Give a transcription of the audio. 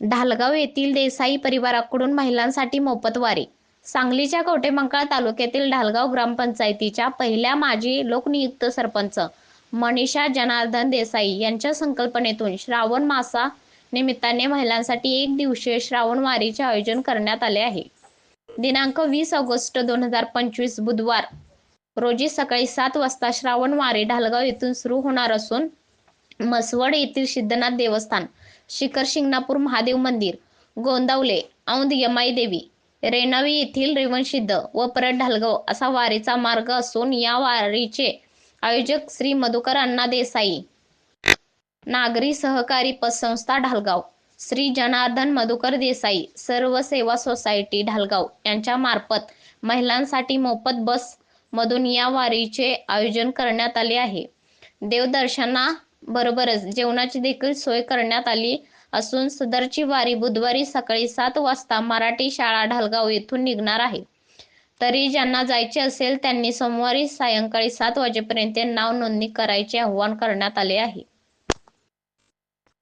ढालगाव येथील देसाई परिवाराकडून महिलांसाठी मोफत वारी सांगलीच्या कवठेमंकाळ तालुक्यातील ढालगाव ग्रामपंचायतीच्या पहिल्या माजी लोकनियुक्त सरपंच मनीषा जनार्दन देसाई यांच्या संकल्पनेतून श्रावण मासा निमित्ताने महिलांसाठी एक दिवसीय श्रावण वारीचे आयोजन करण्यात आले आहे. दिनांक वीस ऑगस्ट दोन हजार पंचवीस बुधवार रोजी सकाळी सात वाजता श्रावण वारी ढालगाव येथून सुरू होणार असून मसवड येथील सिद्धनाथ देवस्थान शिखर शिंगणापूर महादेव मंदिर गोंदावले औंध यमाई देवी रेणावी येथील रेवणसिद्ध व परत ढालगाव असा वारीचा मार्ग असून या वारीचे आयोजक श्री मधुकर अण्णा देसाई. नागरी सहकारी पतसंस्था ढालगाव श्री जनार्दन मधुकर देसाई सर्व सेवा सोसायटी ढालगाव यांच्या मार्फत महिलांसाठी मोफत बस मधून या वारीचे आयोजन करण्यात आले आहे. देवदर्शना बरोबरच. जेवणाची देखील सोय करण्यात आली असून सदरची वारी बुधवारी सकाळी सात वाजता मराठी शाळा ढालगाव येथून निघणार आहे. तरी ज्यांना जायचे असेल त्यांनी सोमवारी सायंकाळी सात वाजेपर्यंत नाव नोंदणी करायचे आवाहन करण्यात आले आहे.